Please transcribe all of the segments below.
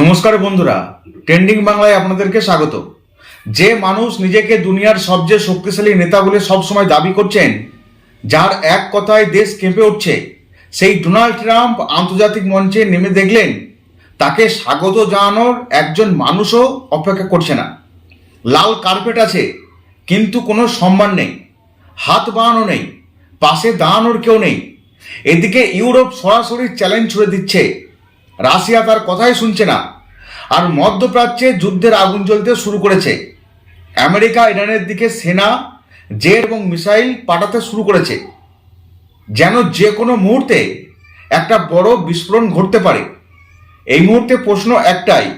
নমস্কার বন্ধুরা, ট্রেন্ডিং বাংলায় আপনাদেরকে স্বাগত। যে মানুষ নিজেকে দুনিয়ার সবচেয়ে শক্তিশালী নেতা বলে সবসময় দাবি করছেন, যার এক কথায় দেশ কেঁপে উঠছে, সেই ডোনাল্ড ট্রাম্প আন্তর্জাতিক মঞ্চে নেমে দেখলেন, তাকে স্বাগত জানানোর একজন মানুষও অপেক্ষা করছে না। লাল কার্পেট আছে, কিন্তু কোনো সম্মান নেই, হাত বাড়ানো নেই, পাশে দাঁড়ানোর কেউ নেই। এদিকে ইউরোপ সরাসরি চ্যালেঞ্জ ছুড়ে দিচ্ছে রাশিয়া তার কথাই শুনছে না। আর মধ্যপ্রাচ্যে যুদ্ধের আগুন জ্বলতে শুরু করেছে। আমেরিকা, ইরানের দিকে সেনা, জেট এবং মিসাইল পাঠাতে শুরু করেছে। যেন যে কোনো মুহূর্তে একটা বড় বিস্ফোরণ ঘটতে পারে। এই মুহূর্তে প্রশ্ন একটাই,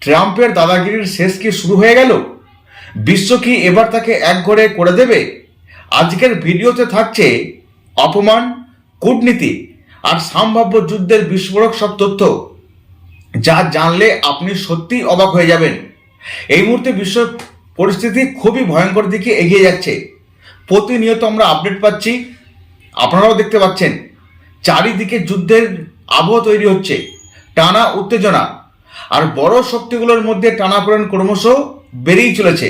ট্রাম্পের দাদাগিরির শেষ কি শুরু হয়ে গেল? বিশ্ব কি এবার তাকে একঘরে করে দেবে? আজকের ভিডিওতে থাকছে অপমান, কূটনীতি আর সম্ভাব্য যুদ্ধের বিস্ফোরক সব তথ্য যা জানলে আপনি সত্যিই অবাক হয়ে যাবেন। এই মুহূর্তে বিশ্ব পরিস্থিতি খুবই ভয়ঙ্কর দিকে এগিয়ে যাচ্ছে। প্রতিনিয়ত আমরা আপডেট পাচ্ছি, আপনারাও দেখতে পাচ্ছেন, চারিদিকে যুদ্ধের আবহ তৈরি হচ্ছে, টানা উত্তেজনা, আর বড় শক্তিগুলোর মধ্যে টানাপোড়েন ক্রমশ বেড়েই চলেছে।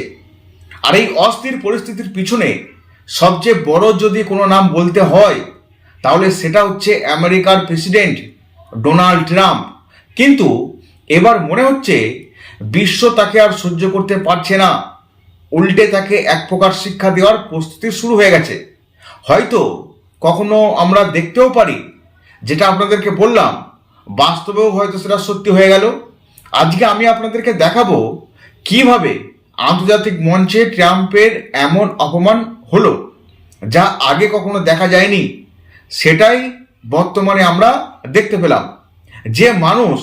আর এই অস্থির পরিস্থিতির পিছনে সবচেয়ে বড় যদি কোনো নাম বলতে হয় তাহলে সেটা হচ্ছে আমেরিকার প্রেসিডেন্ট ডোনাল্ড ট্রাম্প। কিন্তু এবার মনে হচ্ছে বিশ্ব তাকে আর সহ্য করতে পারছে না। উল্টে তাকে এক প্রকার শিক্ষা দেওয়ার প্রস্তুতি শুরু হয়ে গেছে। হয়তো কখনো আমরা দেখতেও পারি, যেটা আপনাদেরকে বললাম, বাস্তবেও হয়তো সেটা সত্যি হয়ে গেল। আজকে আমি আপনাদেরকে দেখাবো কীভাবে আন্তর্জাতিক মঞ্চে ট্রাম্পের এমন অপমান হলো, যা আগে কখনো দেখা যায়নি। সেটাই বর্তমানে আমরা দেখতে পেলাম। যে মানুষ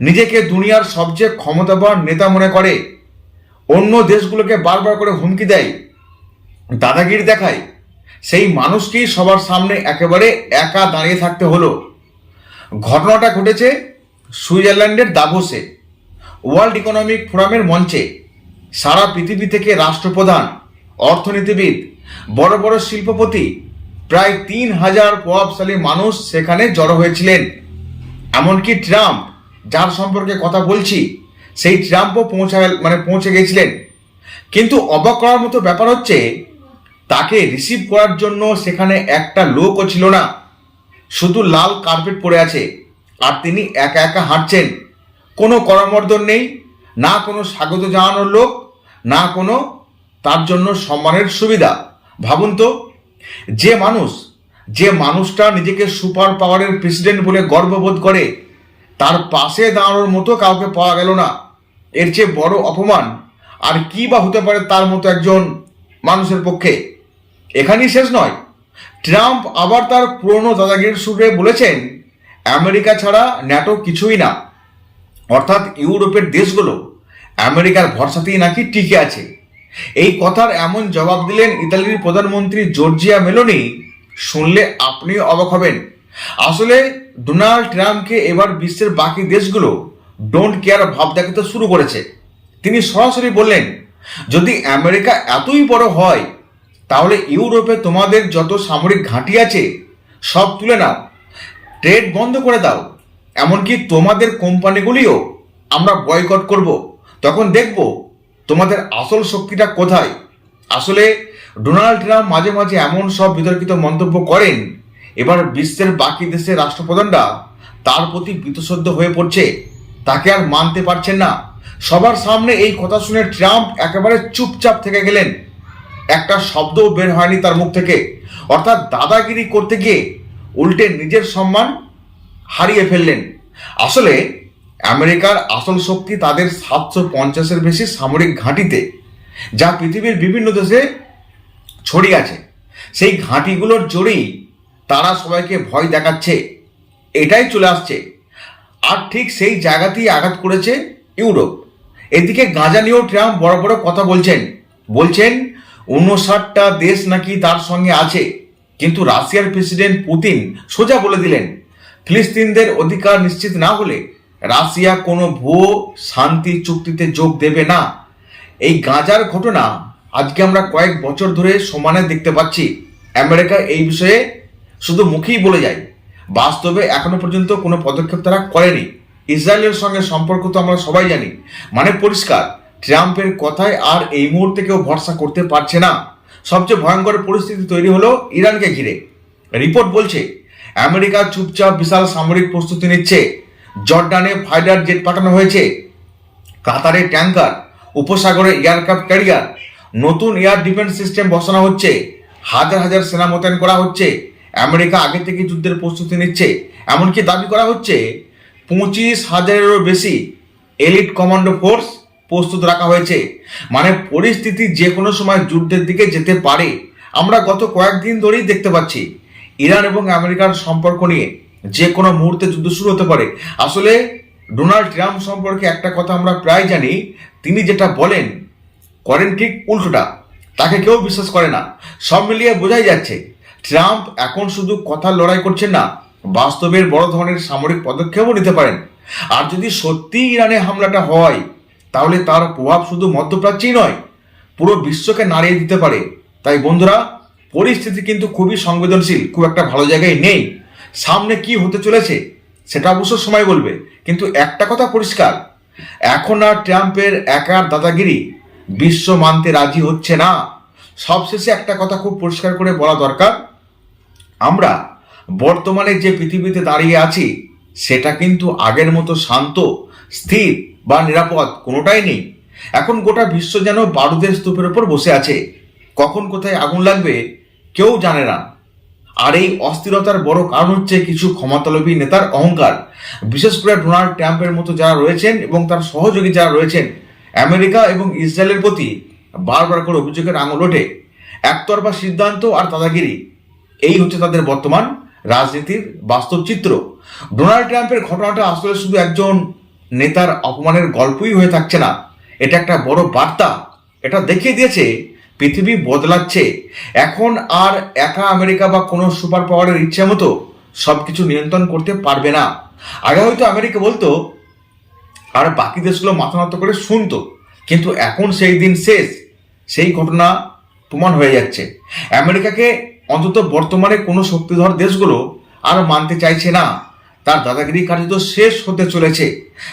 নিজেকে দুনিয়ার সবচেয়ে ক্ষমতাবান নেতা মনে করে, অন্য দেশগুলোকে বারবার করে হুমকি দেয়, দাদাগিরি দেখায়, সেই মানুষকেই সবার সামনে একেবারে একা দাঁড়িয়ে থাকতে হলো। ঘটনাটা ঘটেছে সুইজারল্যান্ডের দাভোসে, ওয়ার্ল্ড ইকোনমিক ফোরামের মঞ্চে। সারা পৃথিবী থেকে রাষ্ট্রপ্রধান, অর্থনীতিবিদ, বড় বড় শিল্পপতি প্রায় তিন হাজার প্রভাবশালী মানুষ সেখানে জড়ো হয়েছিলেন। এমনকি ট্রাম্প, যার সম্পর্কে কথা বলছি, সেই ট্রাম্পও পৌঁছা মানে পৌঁছে গেছিলেন। কিন্তু অবাক করার মতো ব্যাপার হচ্ছে, তাকে রিসিভ করার জন্য সেখানে একটা লোকও ছিল না। শুধু লাল কার্পেট পড়ে আছে, আর তিনি একা একা হাঁটছেন। কোনো করমর্দন নেই, না কোনো স্বাগত জানানোর লোক, না কোনো তার জন্য সম্মানের সুবিধা। ভাবুন তো যে মানুষ, যে মানুষটা নিজেকে সুপার পাওয়ারের প্রেসিডেন্ট বলে গর্ববোধ করে, তার পাশে দাঁড়ানোর মতো কাউকে পাওয়া গেল না। এর চেয়ে বড় অপমান আর কি বা হতে পারে তার মতো একজন মানুষের পক্ষে? এখানেই শেষ নয়। ট্রাম্প আবার তার পুরনো দাদাগিরির সুরে বলেছেন, আমেরিকা ছাড়া ন্যাটো কিছুই না। অর্থাৎ ইউরোপের দেশগুলো আমেরিকার ভরসাতেই নাকি টিকে আছে। এই কথার এমন জবাব দিলেন ইতালির প্রধানমন্ত্রী জর্জিয়া মেলোনি, শুনলে আপনি অবাক হবেন। আসলে, ডোনাল্ড ট্রাম্পকে এবার বিশ্বের বাকি দেশগুলো ডোন্ট কেয়ার ভাব দেখাতে শুরু করেছে। তিনি সরাসরি বললেন, যদি আমেরিকা এতই বড় হয়, তাহলে ইউরোপে তোমাদের যত সামরিক ঘাঁটি আছে, সব তুলে নাও। ট্রেড বন্ধ করে দাও। এমনকি তোমাদের কোম্পানিগুলিও আমরা বয়কট করব। তখন দেখব তোমাদের আসল শক্তিটা কোথায়? আসলে ডোনাল্ড ট্রাম্প মাঝে মাঝে এমন সব বিতর্কিত মন্তব্য করেন, এবার বিশ্বের বাকি দেশের রাষ্ট্রপ্রধানরা তার প্রতি বীতশ্রদ্ধ হয়ে পড়ছে। তাকে আর মানতে পারছেন না। সবার সামনে এই কথা শুনে ট্রাম্প একেবারে চুপচাপ থেকে গেলেন। একটা শব্দও বের হয়নি তার মুখ থেকে। অর্থাৎ দাদাগিরি করতে গিয়ে উল্টে নিজের সম্মান হারিয়ে ফেললেন। আসলে আমেরিকার আসল শক্তি তাদের সাতশো পঞ্চাশের বেশি সামরিক ঘাঁটিতে, যা পৃথিবীর বিভিন্ন দেশে ছড়িয়ে আছে। সেই ঘাঁটিগুলোর জোরেই তারা সবাইকে ভয় দেখাচ্ছে। এটাই চলে আসছে। আর ঠিক সেই জায়গাতেই আঘাত করেছে ইউরোপ। এদিকে গাঁজা নিয়েও ট্রাম্প বড় বড় কথা বলছেন। বলছেন, উনষাটটা দেশ নাকি তার সঙ্গে আছে। কিন্তু রাশিয়ার প্রেসিডেন্ট পুতিন সোজা বলে দিলেন, ফিলিস্তিনদের অধিকার নিশ্চিত না হলে রাশিয়া কোনো ভুয়ো শান্তি চুক্তিতে যোগ দেবে না। এই গাঁজার ঘটনা আজকে আমরা কয়েক বছর ধরে সমানে দেখতে পাচ্ছি। আমেরিকা এই বিষয়ে শুধু মুখেই বলে যায়, বাস্তবে এখনও পর্যন্ত কোনো পদক্ষেপ তারা করেনি। ইসরায়েলের সঙ্গে সম্পর্ক তো আমরা সবাই জানি মানে পরিষ্কার, ট্রাম্পের কথায় আর এই মুহূর্তে কেউ ভরসা করতে পারছে না। সবচেয়ে ভয়ঙ্কর পরিস্থিতি তৈরি হলো ইরানকে ঘিরে। রিপোর্ট বলছে, আমেরিকা চুপচাপ বিশাল সামরিক প্রস্তুতি নিচ্ছে। জর্ডানে ফাইটার জেট পাঠানো হয়েছে। কাতারে ট্যাঙ্কার, উপসাগরে এয়ারক্রাফট ক্যারিয়ার, নতুন এয়ার ডিফেন্স সিস্টেম বসানো হচ্ছে। হাজার হাজার সেনা মোতায়েন করা হচ্ছে। আমেরিকা আগে থেকে যুদ্ধের প্রস্তুতি নিচ্ছে। এমনকি দাবি করা হচ্ছে, পঁচিশ হাজারেরও বেশি এলিট কমান্ডো ফোর্স প্রস্তুত রাখা হয়েছে। মানে পরিস্থিতি যে কোনো সময় যুদ্ধের দিকে যেতে পারে। আমরা গত কয়েকদিন ধরেই দেখতে পাচ্ছি, ইরান এবং আমেরিকার সম্পর্ক নিয়ে। যে কোনো মুহূর্তে যুদ্ধ শুরু হতে পারে। আসলে, ডোনাল্ড ট্রাম্প সম্পর্কে একটা কথা আমরা প্রায় জানি, তিনি যেটা বলেন, করেন ঠিক উল্টোটা, তাকে কেউ বিশ্বাস করে না। সব মিলিয়ে বোঝাই যাচ্ছে, ট্রাম্প এখন শুধু কথার লড়াই করছেন না, বাস্তবের বড় ধরনের সামরিক পদক্ষেপও নিতে পারেন। আর যদি সত্যি ইরানে হামলাটা হয়, তাহলে তার প্রভাব শুধু মধ্যপ্রাচ্যেই নয়, পুরো বিশ্বকে নাড়িয়ে দিতে পারে। তাই বন্ধুরা, পরিস্থিতি কিন্তু খুবই সংবেদনশীল, খুব একটা ভালো জায়গায় নেই। সামনে কি হতে চলেছে, সেটা অবশ্য সময় বলবে। কিন্তু একটা কথা পরিষ্কার, এখন আর ট্রাম্পের একার দাদাগিরি বিশ্ব মানতে রাজি হচ্ছে না। সবশেষে একটা কথা খুব পরিষ্কার করে বলা দরকার, আমরা বর্তমানে যে পৃথিবীতে দাঁড়িয়ে আছি, সেটা কিন্তু আগের মতো শান্ত, স্থির বা নিরাপদ কোনোটাই নেই। এখন গোটা বিশ্ব যেন বারুদের স্তূপের ওপর বসে আছে। কখন কোথায় আগুন লাগবে, কেউ জানে না। আর এই অস্থিরতার বড় কারণ হচ্ছে কিছু ক্ষমতালোভী নেতার অহংকার। বিশেষ করে ডোনাল্ড ট্রাম্পের মতো যারা রয়েছেন এবং তার সহযোগী যারা রয়েছেন, আমেরিকা এবং ইসরায়েলের প্রতি বারবার করে অভিযোগের আঙুল ওঠে। একতরফা সিদ্ধান্ত আর দাদাগিরি। এই হচ্ছে তাদের বর্তমান রাজনীতির বাস্তব চিত্র। ডোনাল্ড ট্রাম্পের ঘটনাটা আসলে শুধু একজন নেতার অপমানের গল্পই হয়ে থাকছে না। এটা একটা বড় বার্তা। এটা দেখিয়ে দিয়েছে পৃথিবী বদলাচ্ছে। এখন আর একা আমেরিকা বা কোনো সুপার পাওয়ারের ইচ্ছে মতো সব কিছু নিয়ন্ত্রণ করতে পারবে না। আগে হয়তো আমেরিকা বলতো, আর বাকি দেশগুলো মাথা নত করে শুনতো। কিন্তু এখন সেই দিন শেষ। সেই ঘটনা প্রমাণ হয়ে যাচ্ছে। আমেরিকাকে অন্তত বর্তমানে কোনো শক্তিধর দেশগুলো আর মানতে চাইছে না। তার দাদাগিরি কার্যত শেষ হতে চলেছে।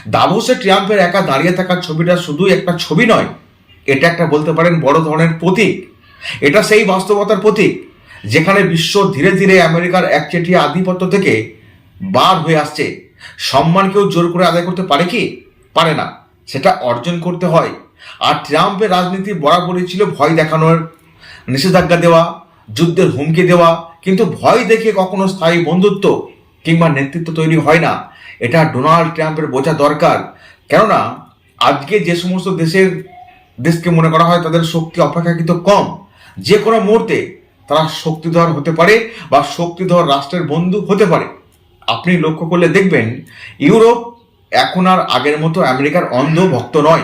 দাভোসে ট্রাম্পের একা দাঁড়িয়ে থাকার ছবিটা শুধু একটা ছবি নয় এটা একটা বলতে পারেন বড় ধরনের প্রতীক। এটা সেই বাস্তবতার প্রতীক, যেখানে বিশ্ব ধীরে ধীরে আমেরিকার একচেটিয়া আধিপত্য থেকে বার হয়ে আসছে। সম্মান কেউ জোর করে আদায় করতে পারে কি? পারে না। সেটা অর্জন করতে হয়। আর ট্রাম্পের রাজনীতি বরাবরই ছিল ভয় দেখানোর। নিষেধাজ্ঞা দেওয়া, যুদ্ধের হুমকি দেওয়া, কিন্তু ভয় দেখে কখনো স্থায়ী বন্ধুত্ব কিংবা নেতৃত্ব তৈরি হয় না। এটা ডোনাল্ড ট্রাম্পের বোঝা দরকার। কেননা, আজকে যে সমস্ত দেশের দেশকে মনে করা হয় তাদের শক্তি অপেক্ষাকৃত কম। যে কোনো মুহূর্তে তারা শক্তিধর হতে পারে বা শক্তিধর রাষ্ট্রের বন্ধু হতে পারে। আপনি লক্ষ্য করলে দেখবেন, ইউরোপ এখন আর আগের মতো আমেরিকার অন্ধ ভক্ত নয়।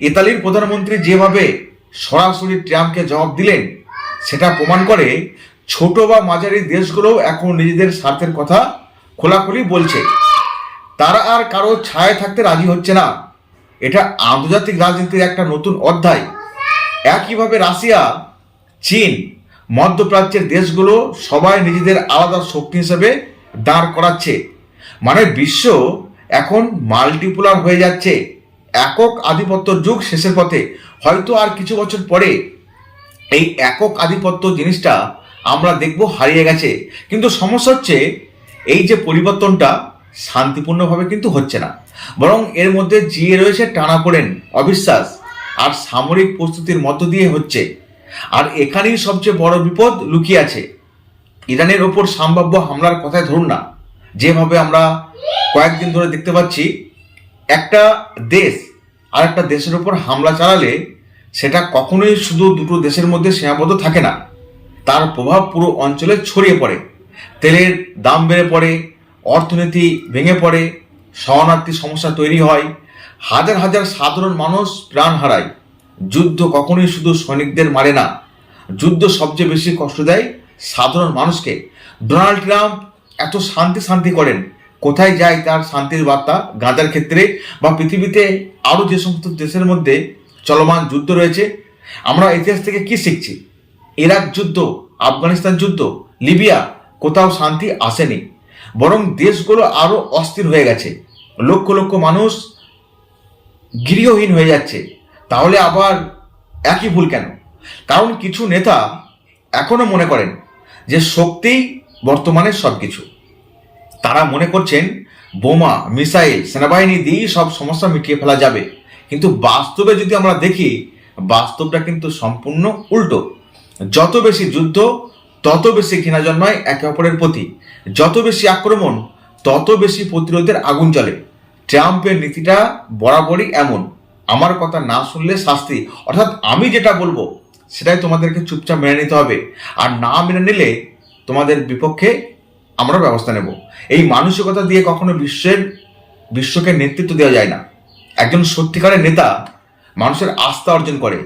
ইতালির প্রধানমন্ত্রী যেভাবে সরাসরি ট্রাম্পকে জবাব দিলেন, সেটা প্রমাণ করে ছোট বা মাঝারি দেশগুলোও এখন নিজেদের স্বার্থের কথা খোলাখুলি বলছে। তারা আর কারও ছায় থাকতে রাজি হচ্ছে না। এটা আন্তর্জাতিক রাজনীতির একটা নতুন অধ্যায়। একইভাবে রাশিয়া, চীন, মধ্যপ্রাচ্যের দেশগুলো সবাই নিজেদের আলাদা শক্তি হিসেবে দাঁড় করাচ্ছে। মানে বিশ্ব এখন মাল্টিপোলার হয়ে যাচ্ছে। একক আধিপত্য যুগ শেষের পথে। হয়তো আর কিছু বছর পরে এই একক আধিপত্য জিনিসটা আমরা দেখব হারিয়ে গেছে। কিন্তু সমস্যা হচ্ছে, এই যে পরিবর্তনটা শান্তিপূর্ণভাবে কিন্তু হচ্ছে না। বরং এর মধ্যে জিয়ে রয়েছে টানাপোড়েন অবিশ্বাস, আর সামরিক প্রস্তুতির মধ্য দিয়ে হচ্ছে। আর এখানেই সবচেয়ে বড় বিপদ লুকিয়ে আছে। ইরানের ওপর সম্ভাব্য হামলার কথায় ধরুন না। যেভাবে আমরা কয়েকদিন ধরে দেখতে পাচ্ছি, একটা দেশ আর একটা দেশের ওপর হামলা চালালে সেটা কখনোই শুধু দুটো দেশের মধ্যে সীমাবদ্ধ থাকে না। তার প্রভাব পুরো অঞ্চলে ছড়িয়ে পড়ে। তেলের দাম বেড়ে পড়ে অর্থনীতি ভেঙে পড়ে শরণার্থী সমস্যা তৈরি হয়, হাজার হাজার সাধারণ মানুষ প্রাণ হারায়। যুদ্ধ কখনোই শুধু সৈনিকদের মারে না, যুদ্ধ সবচেয়ে বেশি কষ্ট দেয় সাধারণ মানুষকে। ডোনাল্ড ট্রাম্প এত শান্তি শান্তি করেন, কোথায় যায় তার শান্তির বার্তা গাঁজার ক্ষেত্রে বা পৃথিবীতে আরও যে সমস্ত দেশের মধ্যে চলমান যুদ্ধ রয়েছে? আমরা ইতিহাস থেকে কি শিখছি? ইরাক যুদ্ধ, আফগানিস্তান যুদ্ধ, লিবিয়া, কোথাও শান্তি আসেনি। বরং দেশগুলো আরও অস্থির হয়ে গেছে। লক্ষ লক্ষ মানুষ গৃহহীন হয়ে যাচ্ছে। তাহলে আবার একই ভুল কেন? কারণ কিছু নেতা এখনও মনে করেন যে শক্তিই বর্তমানে সব কিছু তারা মনে করছেন বোমা, মিসাইল, সেনাবাহিনী দিয়েই সব সমস্যা মিটিয়ে ফেলা যাবে। কিন্তু বাস্তবে যদি আমরা দেখি, বাস্তবটা কিন্তু সম্পূর্ণ উল্টো। যত বেশি যুদ্ধ তত বেশি ঘৃণা জন্মায় একে অপরের প্রতি। যত বেশি আক্রমণ, তত বেশি প্রতিরোধের আগুন জ্বলে। ট্রাম্পের নীতিটা বরাবরই এমন। আমার কথা না শুনলে শাস্তি। অর্থাৎ আমি যেটা বলব, সেটাই তোমাদেরকে চুপচাপ মেনে নিতে হবে। আর না মেনে নিলে তোমাদের বিপক্ষে আমরা ব্যবস্থা নেব। এই মানসিকতা দিয়ে কখনো বিশ্বের, বিশ্বকে নেতৃত্ব দেওয়া যায় না। একজন সত্যিকারের নেতা মানুষের আস্থা অর্জন করে।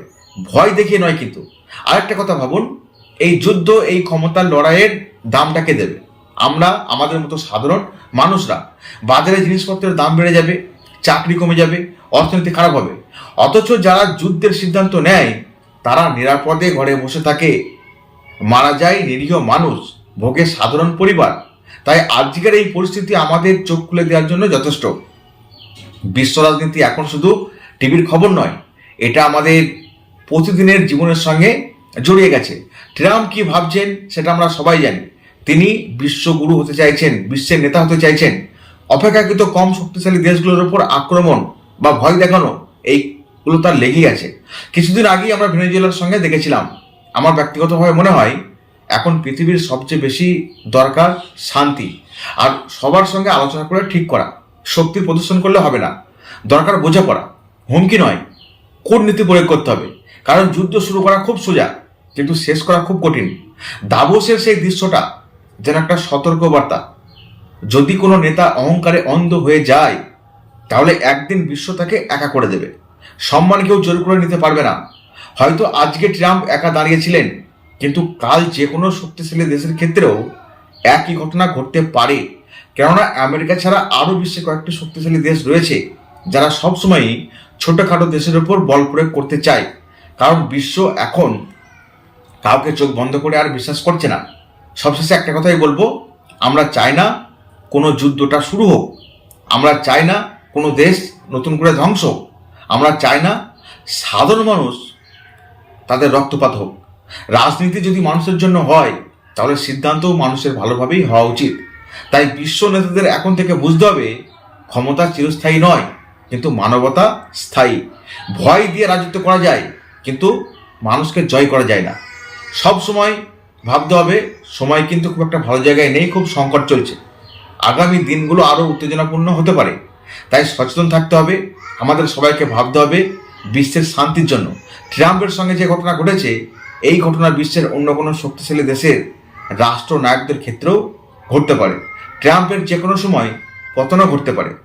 ভয় দেখিয়ে নয় কিন্তু। আরেকটা কথা ভাবুন এই যুদ্ধ, এই ক্ষমতার লড়াইয়ের দামটাকে দেবে। আমরা, আমাদের মতো সাধারণ মানুষরা, বাজারে জিনিসপত্রের দাম বেড়ে যাবে, চাকরি কমে যাবে, অর্থনীতি খারাপ হবে। অথচ যারা যুদ্ধের সিদ্ধান্ত নেয়, তারা নিরাপদে ঘরে বসে থাকে। মারা যায় নিরীহ মানুষ, ভোগে সাধারণ পরিবার। তাই আজকের এই পরিস্থিতি আমাদের চোখ খুলে দেওয়ার জন্য যথেষ্ট। বিশ্ব রাজনীতি এখন শুধু টিভির খবর নয়, এটা আমাদের প্রতিদিনের জীবনের সঙ্গে জড়িয়ে গেছে। ট্রাম্প কি ভাবছেন সেটা আমরা সবাই জানি। তিনি বিশ্বগুরু হতে চাইছেন, বিশ্বের নেতা হতে চাইছেন। অপেক্ষাকৃত কম শক্তিশালী দেশগুলোর উপর আক্রমণ বা ভয় দেখানো এইগুলো তার লেগেই আছে। কিছুদিন আগেই আমরা ভেনেজুয়েলার সঙ্গে দেখেছিলাম। আমার ব্যক্তিগতভাবে মনে হয়, এখন পৃথিবীর সবচেয়ে বেশি দরকার শান্তি আর সবার সঙ্গে আলোচনা করে ঠিক করা। শক্তির প্রদর্শন করলে হবে না। দরকার বোঝাপড়া। হুমকি নয়। কূটনীতি প্রয়োগ করতে হবে। কারণ যুদ্ধ শুরু করা খুব সোজা। কিন্তু শেষ করা খুব কঠিন। দাবোসের সেই দৃশ্যটা যেন একটা সতর্কবার্তা। যদি কোনো নেতা অহংকারে অন্ধ হয়ে যায়, তাহলে একদিন বিশ্ব তাকে একা করে দেবে। সম্মান কেউ জোর করে নিতে পারবে না। হয়তো আজকে ট্রাম্প একা দাঁড়িয়েছিলেন, কিন্তু কাল যে কোনো শক্তিশালী দেশের ক্ষেত্রেও একই ঘটনা ঘটতে পারে। কেননা আমেরিকা ছাড়া আরও বিশ্বে কয়েকটি শক্তিশালী দেশ রয়েছে, যারা সবসময়ই ছোটোখাটো দেশের ওপর বল প্রয়োগ করতে চায়। কারণ বিশ্ব এখন কাউকে চোখ বন্ধ করে আর বিশ্বাস করছে না। সবশেষে একটা কথাই বলব, আমরা চাই না কোনো যুদ্ধটা শুরু হোক। আমরা চাই না কোনো দেশ নতুন করে ধ্বংস হোক। আমরা চাই না সাধারণ মানুষ তাদের রক্তপাত হোক। রাজনীতি যদি মানুষের জন্য হয়, তাহলে সিদ্ধান্তও মানুষের ভালোভাবেই হওয়া উচিত। তাই বিশ্ব নেতাদের এখন থেকে বুঝতে হবে, ক্ষমতা চিরস্থায়ী নয়, কিন্তু মানবতা স্থায়ী। ভয় দিয়ে রাজত্ব করা যায়, কিন্তু মানুষকে জয় করা যায় না। সব সময় ভাবতে হবে, সময় কিন্তু খুব একটা ভালো জায়গায় নেই, খুব সংকট চলছে। আগামী দিনগুলো আরও উত্তেজনাপূর্ণ হতে পারে। তাই সচেতন থাকতে হবে, আমাদের সবাইকে ভাবতে হবে বিশ্বের শান্তির জন্য। ট্রাম্পের সঙ্গে যে ঘটনা ঘটেছে, এই ঘটনা বিশ্বের অন্য কোনো শক্তিশালী দেশের রাষ্ট্রনায়কদের ক্ষেত্রেও ঘটতে পারে। ট্রাম্পের যে কোনো সময় পতনও ঘটতে পারে।